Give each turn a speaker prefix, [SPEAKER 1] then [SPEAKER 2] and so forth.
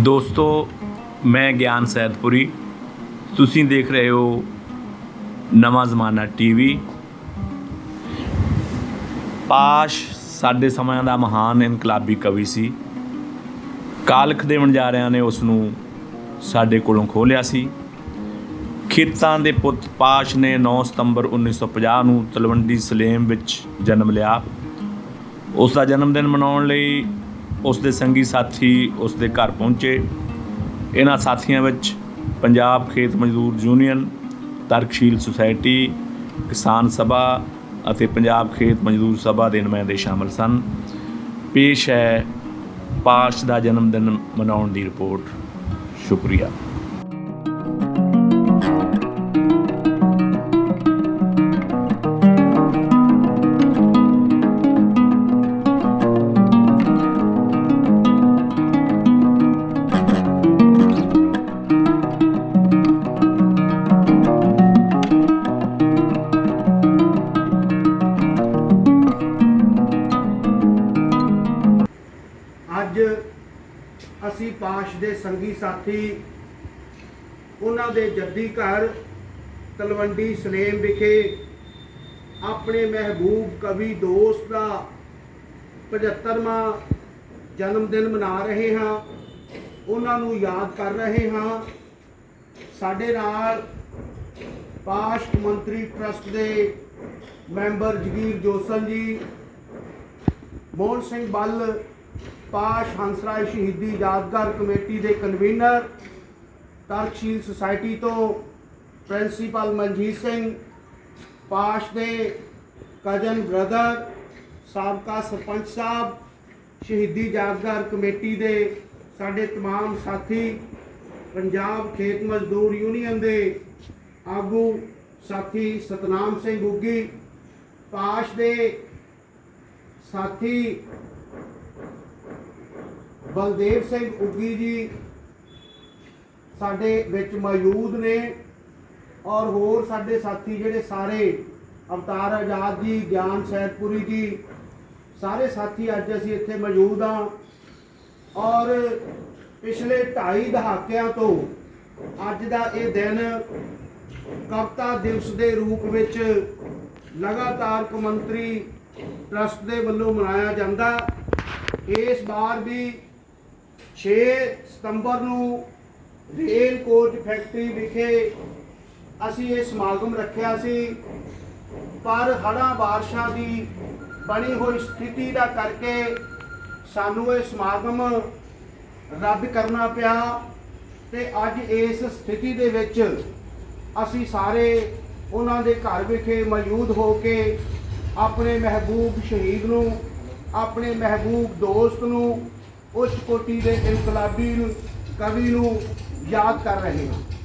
[SPEAKER 1] ਦੋਸਤੋ, ਮੈਂ ਗਿਆਨ ਸੈਦਪੁਰੀ। ਤੁਸੀਂ ਦੇਖ ਰਹੇ ਹੋ ਨਵਾਂ ਜ਼ਮਾਨਾ ਟੀਵੀ ਪਾਸ਼ ਸਾਡੇ ਸਮਿਆਂ ਦਾ ਮਹਾਨ ਇਨਕਲਾਬੀ ਕਵੀ ਸੀ। ਕਾਲਖ ਦੇ ਵਣਜਾਰਿਆਂ ਨੇ ਉਸ ਨੂੰ ਸਾਡੇ ਕੋਲੋਂ ਖੋਲਿਆ ਸੀ। ਖੇਤਾਂ ਦੇ ਪੁੱਤ ਪਾਸ਼ ਨੇ 9 ਸਤੰਬਰ 1950 ਨੂੰ ਤਲਵੰਡੀ ਸਲੇਮ ਵਿੱਚ ਜਨਮ ਲਿਆ। ਉਸ ਦਾ ਜਨਮ ਦਿਨ ਮਨਾਉਣ ਲਈ ਉਸ ਦੇ ਸੰਗੀ ਸਾਥੀ ਉਸ ਦੇ ਘਰ ਪਹੁੰਚੇ। ਇਹਨਾਂ ਸਾਥੀਆਂ ਵਿੱਚ ਪੰਜਾਬ ਖੇਤ ਮਜ਼ਦੂਰ ਯੂਨੀਅਨ, ਤਰਕਸ਼ੀਲ ਸੁਸਾਇਟੀ, ਕਿਸਾਨ ਸਭਾ ਅਤੇ ਪੰਜਾਬ ਖੇਤ ਮਜ਼ਦੂਰ ਸਭਾ ਦੇ ਨੁਮਾਇੰਦੇ ਸ਼ਾਮਲ ਸਨ। ਪੇਸ਼ ਹੈ ਪਾਸ਼ ਦਾ ਜਨਮ ਦਿਨ ਮਨਾਉਣ ਦੀ ਰਿਪੋਰਟ। ਸ਼ੁਕਰੀਆ।
[SPEAKER 2] ਅਸੀਂ ਪਾਸ਼ ਦੇ ਸੰਗੀ ਸਾਥੀ, ਉਹਨਾਂ ਦੇ ਜੱਦੀ ਘਰ, ਤਲਵੰਡੀ ਸਲੇਮ ਵਿਖੇ ਆਪਣੇ ਮਹਿਬੂਬ ਕਵੀ ਦੋਸਤ ਦਾ 75ਵਾਂ ਜਨਮ ਦਿਨ ਮਨਾ ਰਹੇ ਹਾਂ। ਉਹਨਾਂ ਨੂੰ ਯਾਦ ਕਰ ਰਹੇ ਹਾਂ। ਸਾਡੇ ਨਾਲ ਪਾਸ਼ ਮੰਤਰੀ ਟਰਸਟ ਦੇ ਮੈਂਬਰ ਜਗੀਰ ਜੋਸਨ ਜੀ, ਮੋਹਨ ਸਿੰਘ ਬੱਲ ਪਾਸ਼ ਹੰਸਰਾਜ ਸ਼ਹੀਦੀ ਯਾਦਗਾਰ ਕਮੇਟੀ ਦੇ ਕਨਵੀਨਰ ਤਰਕਸ਼ੀਲ ਸੁਸਾਇਟੀ ਤੋਂ ਪ੍ਰਿੰਸੀਪਲ ਮਨਜੀਤ ਸਿੰਘ ਪਾਸ਼ ਦੇ ਕਜਨ ਬ੍ਰਦਰ ਸਾਬਕਾ ਸਰਪੰਚ ਸਾਹਿਬ ਸ਼ਹੀਦੀ ਯਾਦਗਾਰ ਕਮੇਟੀ ਦੇ ਸਾਡੇ तमाम ਸਾਥੀ ਪੰਜਾਬ ਖੇਤ ਮਜ਼ਦੂਰ ਯੂਨੀਅਨ ਦੇ ਆਗੂ ਸਾਥੀ ਸਤਨਾਮ ਸਿੰਘ ਗੁੱਗੀ ਪਾਸ਼ ਦੇ ਸਾਥੀ ਬਲਦੇਵ ਸਿੰਘ ਉੱਗੀ ਜੀ ਸਾਡੇ ਵਿੱਚ ਮੌਜੂਦ ਨੇ ਔਰ ਹੋਰ ਸਾਡੇ ਸਾਥੀ ਜਿਹੜੇ ਸਾਰੇ, ਅਵਤਾਰ ਆਜ਼ਾਦ ਜੀ, ਗਿਆਨ ਸੈਦਪੁਰੀ ਜੀ, ਸਾਰੇ ਸਾਥੀ ਅੱਜ ਅਸੀਂ ਇੱਥੇ ਮੌਜੂਦ ਹਾਂ ਔਰ ਪਿਛਲੇ 2.5 ਦਹਾਕਿਆਂ ਤੋਂ ਅੱਜ ਦਾ ਇਹ ਦਿਨ ਕਵਿਤਾ ਦਿਵਸ ਦੇ ਰੂਪ ਵਿੱਚ ਲਗਾਤਾਰ ਕਮੰਤਰੀ ਟਰਸਟ ਦੇ ਵੱਲੋਂ ਮਨਾਇਆ ਜਾਂਦਾ। ਇਸ ਵਾਰ ਵੀ 6 ਸਤੰਬਰ ਨੂੰ ਰੇਲ ਕੋਚ ਫੈਕਟਰੀ ਵਿਖੇ ਅਸੀਂ ਇਹ ਸਮਾਗਮ ਰੱਖਿਆ ਸੀ। ਪਰ ਹੜ੍ਹਾਂ ਬਾਰਿਸ਼ਾਂ ਦੀ ਬਣੀ ਹੋਈ ਸਥਿਤੀ ਦਾ ਕਰਕੇ ਸਾਨੂੰ ਇਹ ਸਮਾਗਮ ਰੱਦ ਕਰਨਾ ਪਿਆ ਤੇ ਅੱਜ ਇਸ ਸਥਿਤੀ ਦੇ ਵਿੱਚ ਅਸੀਂ ਸਾਰੇ ਉਹਨਾਂ ਦੇ ਘਰ ਵਿਖੇ ਮੌਜੂਦ ਹੋ ਕੇ ਆਪਣੇ ਮਹਿਬੂਬ ਸ਼ਹੀਦ ਨੂੰ, ਆਪਣੇ ਮਹਿਬੂਬ ਦੋਸਤ ਨੂੰ ਉੱਚ ਕੋਟੀ ਦੇ ਇਨਕਲਾਬੀ ਨੂੰ ਕਵੀ ਨੂੰ ਯਾਦ ਕਰ ਰਹੇ ਹਾਂ।